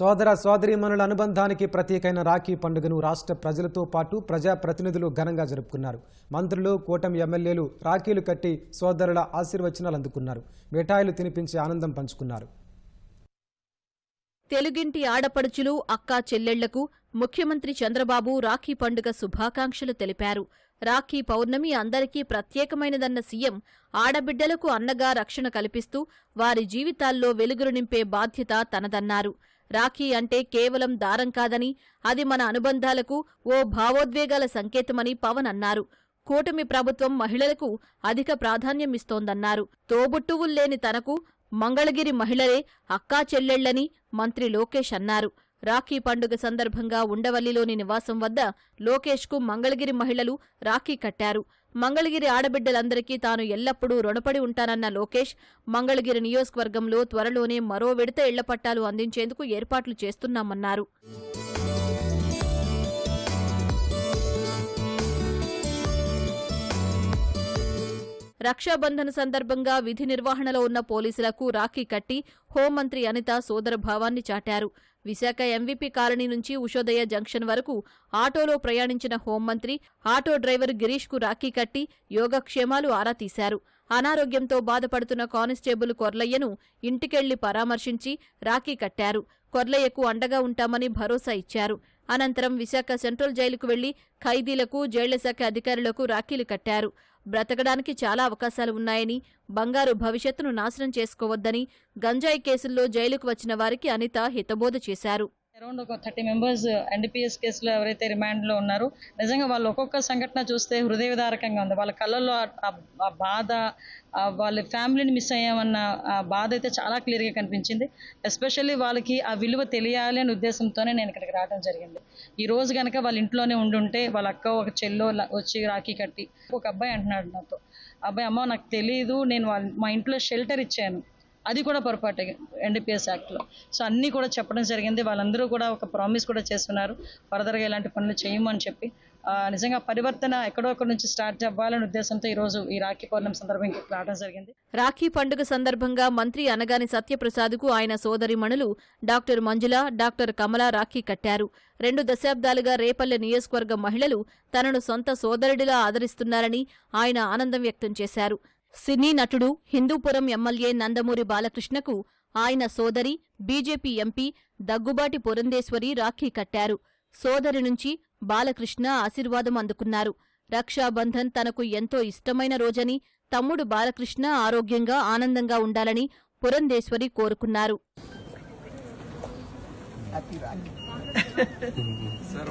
సోదర సోదరీమణుల అనుబంధానికి ప్రత్యేకమైన రాఖీ పండుగను రాష్ట్ర ప్రజలతో పాటు ప్రజా ప్రతినిధులు ఘనంగా జరుపుకున్నారు. మంత్రులు కూటమి ఎమ్మెల్యేలు రాఖీలు కట్టి సోదరుల ఆశీర్వచనాలు అందుకున్నారు. మిఠాయిలు తినిపించి ఆనందం పంచుకున్నారు. తెలుగింటి ఆడపడుచులు అక్కా చెల్లెళ్ళకు ముఖ్యమంత్రి చంద్రబాబు రాఖీ పండుగ శుభాకాంక్షలు తెలిపారు. రాఖీ పౌర్ణమి అందరికీ ప్రత్యేకమైనదన్న సీఎం ఆడబిడ్డలకు అన్నగా రక్షణ కల్పిస్తూ వారి జీవితాల్లో వెలుగులు నింపే బాధ్యత తనదన్నారు. రాఖీ అంటే కేవలం దారం కాదని అది మన అనుబంధాలకు ఓ భావోద్వేగాల సంకేతమని పవన్ అన్నారు. కూటమి ప్రభుత్వం మహిళలకు అధిక ప్రాధాన్యమిస్తోందన్నారు. తోబుట్టువుల్లేని తనకు మంగళగిరి మహిళలే అక్కా చెల్లెళ్ళని మంత్రి లోకేష్ అన్నారు. రాఖీ పండుగ సందర్భంగా ఉండవల్లిలోని నివాసం వద్ద లోకేష్కు మంగళగిరి మహిళలు రాఖీ కట్టారు. మంగళగిరి ఆడబిడ్డలందరికీ తాను ఎల్లప్పుడూ రుణపడి ఉంటానన్న లోకేష్ మంగళగిరి నియోజకవర్గంలో త్వరలోనే మరో విడత ఇళ్ళ పట్టాలు అందించేందుకు ఏర్పాట్లు చేస్తున్నామన్నారు. రక్షాబంధన్ సందర్భంగా విధి నిర్వహణలో ఉన్న పోలీసులకు రాఖీ కట్టి హోంమంత్రి అనిత సోదరభావాన్ని చాటారు. విశాఖ ఎంవీపీ కాలనీ నుంచి ఉషోదయ జంక్షన్ వరకు ఆటోలో ప్రయాణించిన హోంమంత్రి ఆటో డ్రైవర్ గిరీష్కు రాఖీ కట్టి యోగక్షేమాలు ఆరా తీశారు. అనారోగ్యంతో బాధపడుతున్న కానిస్టేబుల్ కొర్లయ్యను ఇంటికెళ్ళి పరామర్శించి రాఖీ కట్టారు. కొర్లయ్యకు అండగా ఉంటామని భరోసా ఇచ్చారు. అనంతరం విశాఖ సెంట్రల్ జైలుకు వెళ్ళి ఖైదీలకు జైళ్ళ శాఖ అధికారులకు రాఖీలు కట్టారు. బ్రతకడానికి చాలా అవకాశాలు ఉన్నాయని బంగారు భవిష్యత్తును నాశనం చేసుకోవద్దని గంజాయి కేసుల్లో జైలుకు వచ్చిన వారికి అనిత హితబోధ చేశారు. అరౌండ్ ఒక థర్టీ మెంబర్స్ ఎన్డీపీఎస్ కేసులో ఎవరైతే రిమాండ్లో ఉన్నారో నిజంగా వాళ్ళు ఒక్కొక్క సంఘటన చూస్తే హృదయదారకంగా ఉంది. వాళ్ళ కళ్ళల్లో ఆ- బాధ వాళ్ళ ఫ్యామిలీని మిస్ అయ్యామన్న ఆ బాధ అయితే చాలా క్లియర్గా కనిపించింది. ఎస్పెషల్లీ వాళ్ళకి ఆ విలువ తెలియాలి అనే ఉద్దేశంతోనే నేను ఇక్కడికి రావడం జరిగింది. ఈ రోజు కనుక వాళ్ళ ఇంట్లోనే ఉండుంటే వాళ్ళ అక్క ఒక చెల్లో వచ్చి రాఖీ కట్టి ఒక అబ్బాయి అంటున్నాడు నాతో. అబ్బాయి అమ్మ నాకు తెలియదు నేను వాళ్ళ మా ఇంట్లో షెల్టర్ ఇచ్చాను. అది కూడా పొరపాటు ఎన్డీపీఎస్ యాక్ట్లో సో అన్నీ కూడా చెప్పడం జరిగింది. వాళ్ళందరూ కూడా ఒక ప్రామిస్ కూడా చేస్తున్నారు. ఫర్దర్గా ఇలాంటి పనులు చేయమని చెప్పి. నిజంగా పరివర్తన ఎక్కడో ఒక నుంచి స్టార్ట్ అవ్వాలనే ఉద్దేశంతో ఈరోజు ఈ రాఖీ పౌర్ణమి సందర్భంగా రావడం జరిగింది. రాఖీ పండుగ సందర్భంగా మంత్రి అనగాని సత్యప్రసాద్కు ఆయన సోదరిమణులు డాక్టర్ మంజుల డాక్టర్ కమల రాఖీ కట్టారు. రెండు దశాబ్దాలుగా రేపల్లె నియోజకవర్గ మహిళలు తనను సొంత సోదరుడిలా ఆదరిస్తున్నారని ఆయన ఆనందం వ్యక్తం చేశారు. సినీ నటుడు హిందూపురం ఎమ్మెల్యే నందమూరి బాలకృష్ణకు ఆయన సోదరి బీజేపీ ఎంపీ దగ్గుబాటి పురంధేశ్వరి రాఖీ కట్టారు. సోదరి నుంచి బాలకృష్ణ ఆశీర్వాదం అందుకున్నారు. రక్షాబంధన్ తనకు ఎంతో ఇష్టమైన రోజని తమ్ముడు బాలకృష్ణ ఆరోగ్యంగా ఆనందంగా ఉండాలని పురంధేశ్వరి కోరుకున్నారు. Sir,